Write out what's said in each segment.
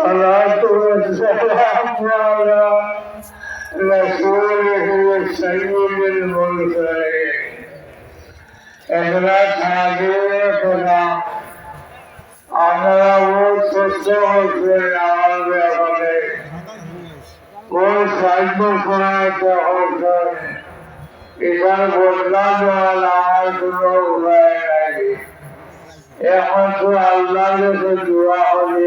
والصلاة والسلام على رسوله سيد المرسلين এগুলা ছাড়িয়ে তোলা আমরা বহুত সুস্থ হচ্ছে আমার ব্যাপারে বহুত সাহায্য করাতে হচ্ছে এটার বদলা দেওয়ার আমার কোনো উপায় নাই এখন তো আল্লাহ কাছে দোয়া হলি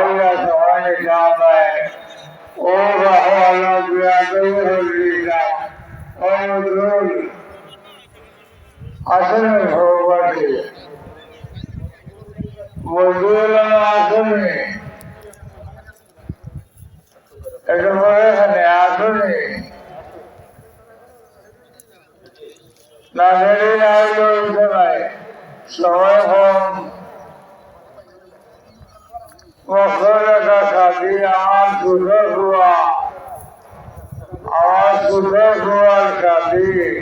সবাই জানায় ও রহমানা বিয়াদব হলিলা ও রোজ আসলে ভগবানকে মজুরা আসলে একেবারে এখানে আসলে না দেরি না হইলে উঠে নাই সময় কম মশলাটা খাবি